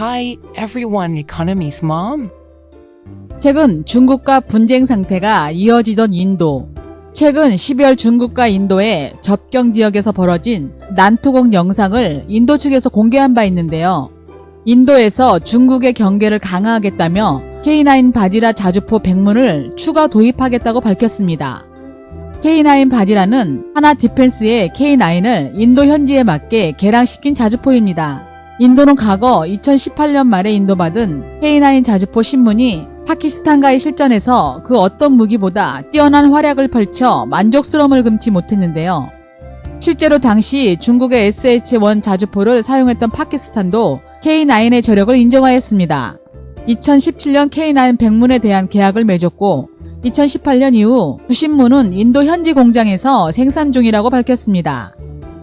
Hi, everyone, Economy's mom. 최근 중국과 분쟁 상태가 이어지던 인도. 최근 12월 중국과 인도의 접경 지역에서 벌어진 난투곡 영상을 인도 측에서 공개한 바 있는데요. 인도에서 중국의 경계를 강화하겠다며 K9 바지라 자주포 100문을 추가 도입하겠다고 밝혔습니다. K9 바지라는 하나 디펜스의 K9을 인도 현지에 맞게 개량시킨 자주포입니다. 인도는 과거 2018년 말에 인도받은 K9 자주포 신문이 파키스탄과의 실전에서 그 어떤 무기보다 뛰어난 활약을 펼쳐 만족스러움을 금치 못했는데요. 실제로 당시 중국의 SH-1 자주포를 사용했던 파키스탄도 K9의 저력을 인정하였습니다. 2017년 K9 백문에 대한 계약을 맺었고 2018년 이후 부신문은 인도 현지 공장에서 생산 중이라고 밝혔습니다.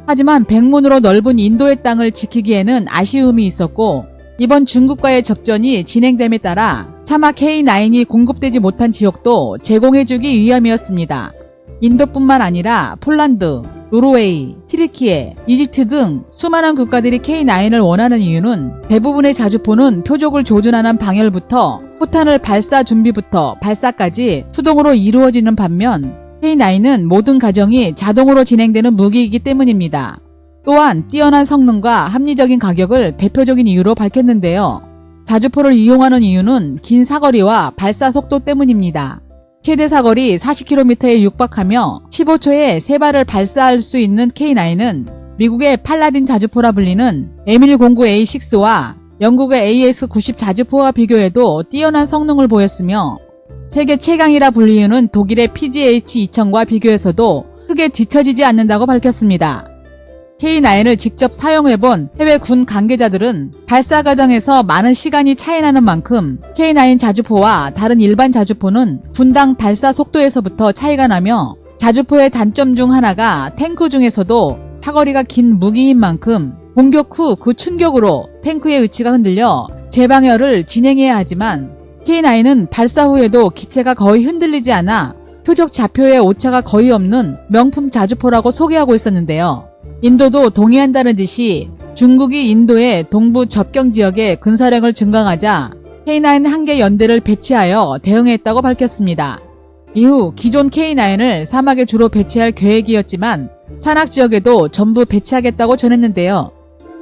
하지만 백문으로 넓은 인도의 땅을 지키기에는 아쉬움이 있었고 이번 중국과의 접전이 진행됨에 따라 차마 K9이 공급되지 못한 지역도 제공해주기 위함이었습니다. 인도뿐만 아니라 폴란드, 노르웨이, 트리키에, 이집트 등 수많은 국가들이 K9을 원하는 이유는 대부분의 자주포는 표적을 조준하는 방열부터 포탄을 발사 준비부터 발사까지 수동으로 이루어지는 반면 K9은 모든 과정이 자동으로 진행되는 무기이기 때문입니다. 또한 뛰어난 성능과 합리적인 가격을 대표적인 이유로 밝혔는데요. 자주포를 이용하는 이유는 긴 사거리와 발사 속도 때문입니다. 최대 사거리 40km에 육박하며 15초에 세 발을 발사할 수 있는 K9은 미국의 팔라딘 자주포라 불리는 M109A6와 영국의 AS90 자주포와 비교해도 뛰어난 성능을 보였으며 세계 최강이라 불리우는 독일의 PGH-2000과 비교해서도 크게 뒤처지지 않는다고 밝혔습니다. K9을 직접 사용해본 해외 군 관계자들은 발사 과정에서 많은 시간이 차이나는 만큼 K9 자주포와 다른 일반 자주포는 분당 발사 속도에서부터 차이가 나며 자주포의 단점 중 하나가 탱크 중에서도 사거리가 긴 무기인 만큼 공격 후 그 충격으로 탱크의 의치가 흔들려 재방열을 진행해야 하지만 K9은 발사 후에도 기체가 거의 흔들리지 않아 표적 좌표에 오차가 거의 없는 명품 자주포라고 소개하고 있었는데요. 인도도 동의한다는 듯이 중국이 인도의 동부 접경 지역에 군사력을 증강하자 K9 한 개 연대를 배치하여 대응했다고 밝혔습니다. 이후 기존 K9을 사막에 주로 배치할 계획이었지만 산악 지역에도 전부 배치하겠다고 전했는데요.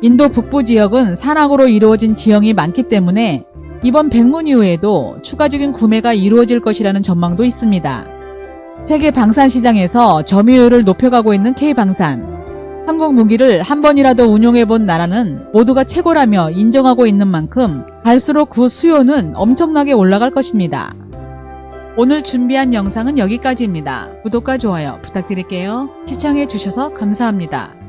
인도 북부 지역은 산악으로 이루어진 지형이 많기 때문에 이번 백문 이후에도 추가적인 구매가 이루어질 것이라는 전망도 있습니다. 세계 방산 시장에서 점유율을 높여가고 있는 K방산. 한국 무기를 한 번이라도 운용해 본 나라는 모두가 최고라며 인정하고 있는 만큼 갈수록 그 수요는 엄청나게 올라갈 것입니다. 오늘 준비한 영상은 여기까지입니다. 구독과 좋아요 부탁드릴게요. 시청해 주셔서 감사합니다.